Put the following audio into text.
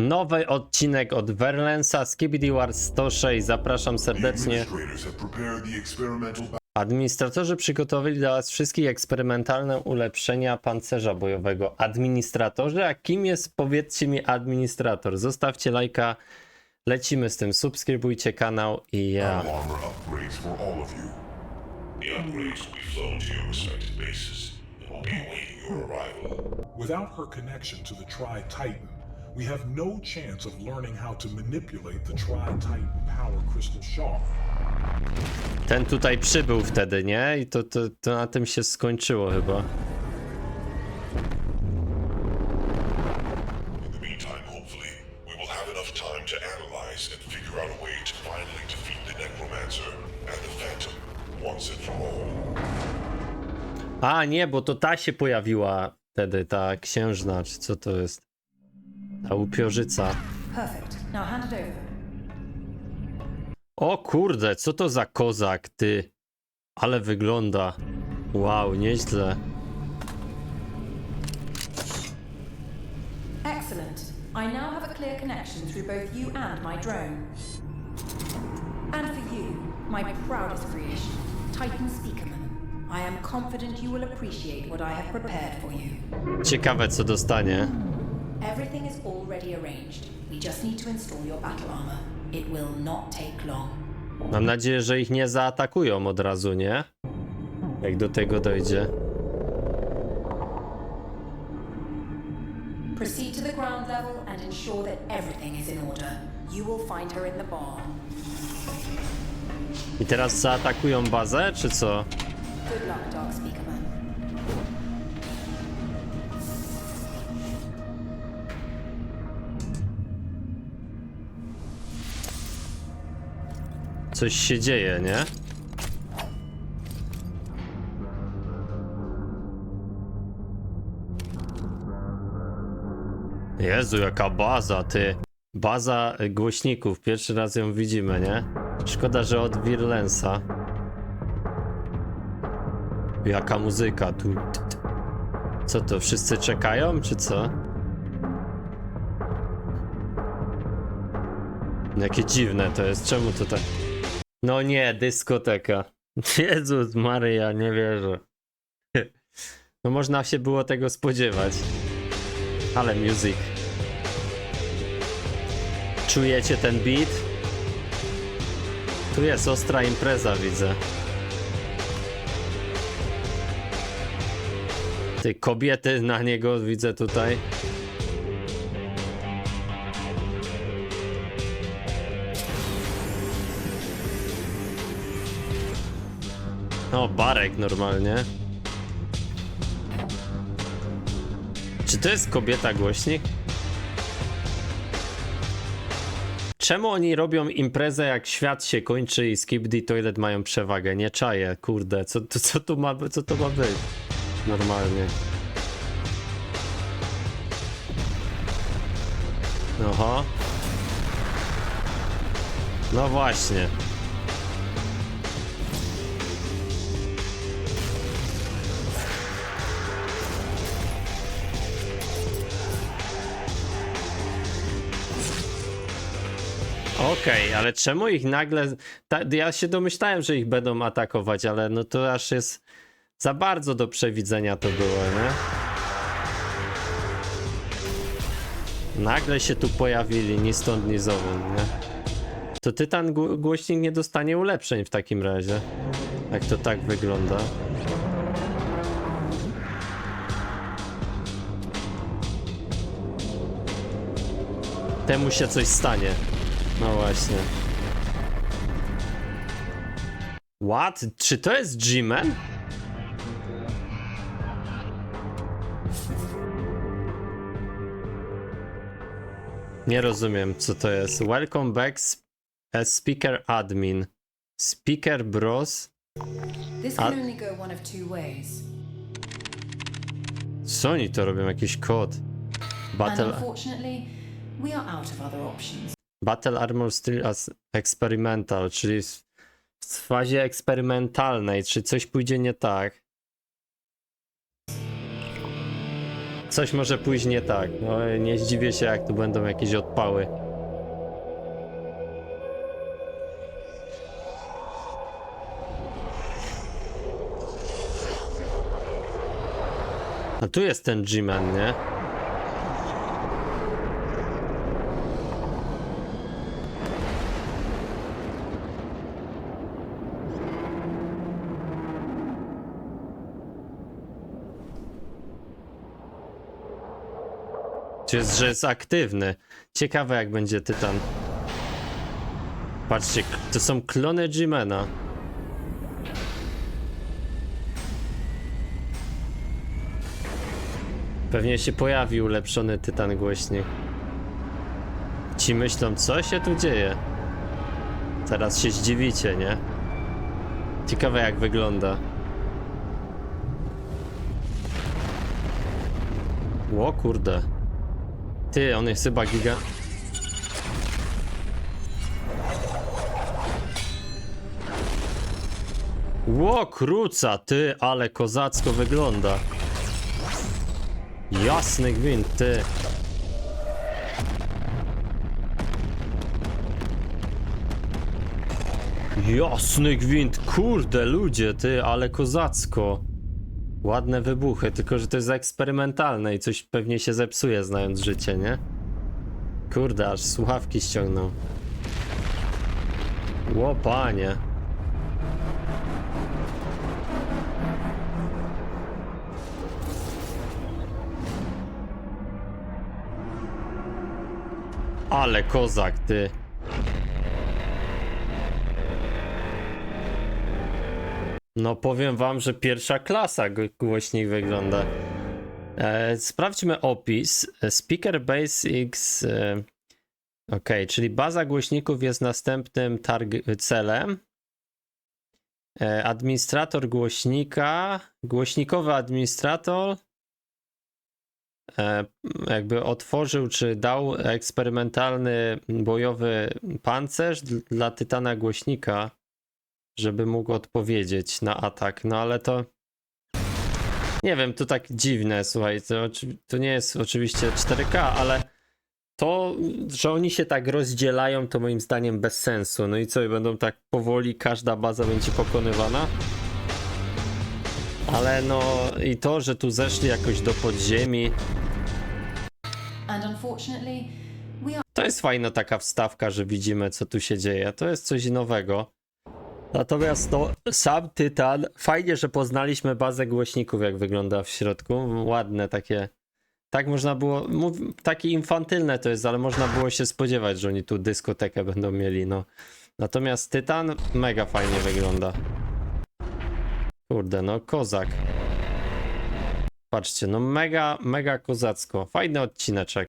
Nowy odcinek od Verlensa z Skibidi Wars 106. Zapraszam serdecznie. Administratorzy przygotowali dla Was wszystkich eksperymentalne ulepszenia pancerza bojowego. Administratorzy? A kim jest, powiedzcie mi, administrator? Zostawcie lajka, lecimy z tym, subskrybujcie kanał i ja. Without her connection to the Tri Titan, we have no chance of learning how to manipulate the Tri Titan power crystal shard. Ten tutaj przybył wtedy, nie? I to, to, to na tym się skończyło chyba. A, nie, bo to ta się pojawiła wtedy, ta księżna, czy co to jest? Ta upiorzyca. O kurde, co to za kozak, ty? Ale wygląda. Wow, nieźle. Excellent. I now have a clear connection through both you and my drone. And for you, my proudest creation, Titan Speakerman. I am confident you will appreciate what I have prepared for you. Ciekawe, co dostanie. Everything is already arranged. We just need to install your battle armor. It will not take long. Mam nadzieję, że ich nie zaatakują od razu, nie? Jak do tego dojdzie. Proceed to the ground level and ensure that everything is in order. You will find her in the barn. I teraz zaatakują bazę, czy co? Good luck, Coś się dzieje, nie? Jezu, jaka baza, ty. Baza głośników. Pierwszy raz ją widzimy, nie? Szkoda, że od Virlensa. Jaka muzyka tu. Co to, wszyscy czekają, czy co? Jakie dziwne to jest, czemu to tak... No nie, dyskoteka. Jezus Maryja, nie wierzę. No można się było tego spodziewać. Ale music. Czujecie ten beat? Tu jest ostra impreza, widzę. Ty kobiety na niego widzę tutaj. O, Barek normalnie. Czy to jest kobieta głośnik? Czemu oni robią imprezę jak świat się kończy i Skip the Toilet mają przewagę? Nie czaję, kurde, co, to, co, tu ma, co to ma być? Normalnie. Oho. No właśnie. Okej, ale czemu ich nagle. Ta, ja się domyślałem, że ich będą atakować, ale no to aż jest za bardzo do przewidzenia to było, nie? Nagle się tu pojawili, ni stąd, ni zowąd, nie? To Tytan gł- głośnik nie dostanie ulepszeń w takim razie. Jak to tak wygląda. Temu się coś stanie. No właśnie. What? Czy to jest G-Man? Nie rozumiem, co to jest. Welcome back as speaker admin. Speaker bros? This can only go one of two ways. Co oni to robią? Jakiś kod. And Battle, unfortunately, we are out of other options. Battle Armor Still as Experimental, czyli w w fazie eksperymentalnej. Czy coś pójdzie nie tak? coś może pójść nie tak. No, nie zdziwię się, jak tu będą jakieś odpały. A tu jest ten G-Man, nie? Czy jest, że jest aktywny. Ciekawe jak będzie Tytan. Patrzcie, to są klony G-Mana. Pewnie się pojawi ulepszony Tytan głośnik. Ci myślą, co się tu dzieje? Teraz się zdziwicie, nie? Ciekawe jak wygląda. O kurde. Ty, on jest chyba giga... Ło, kruca, ty, ale kozacko wygląda. Jasny gwint, ty. Jasny gwint, kurde, ludzie, ty, ale kozacko. Ładne wybuchy, tylko że to jest eksperymentalne i coś pewnie się zepsuje znając życie, nie? Kurde, aż słuchawki ściągnął. Ło, panie. Ale kozak, ty. No powiem wam, że pierwsza klasa g- głośnik wygląda. E, sprawdźmy opis. Speaker Base X. E, ok, czyli baza głośników jest następnym celem. E, administrator głośnika. Głośnikowy administrator. E, jakby otworzył czy dał eksperymentalny bojowy pancerz dl- dla tytana głośnika żeby mógł odpowiedzieć na atak. No ale to. Nie wiem, to tak dziwne, słuchaj. To, to nie jest oczywiście 4K, ale to, że oni się tak rozdzielają, to moim zdaniem bez sensu. No i co, i będą tak powoli, każda baza będzie pokonywana? Ale no i to, że tu zeszli jakoś do podziemi, to jest fajna taka wstawka, że widzimy, co tu się dzieje. To jest coś nowego. Natomiast no, sam Tytan, fajnie, że poznaliśmy bazę głośników, jak wygląda w środku. Ładne takie. Tak można było. Mów, takie infantylne to jest, ale można było się spodziewać, że oni tu dyskotekę będą mieli. No. Natomiast Tytan mega fajnie wygląda. Kurde, no kozak. Patrzcie, no mega, mega kozacko. Fajny odcineczek.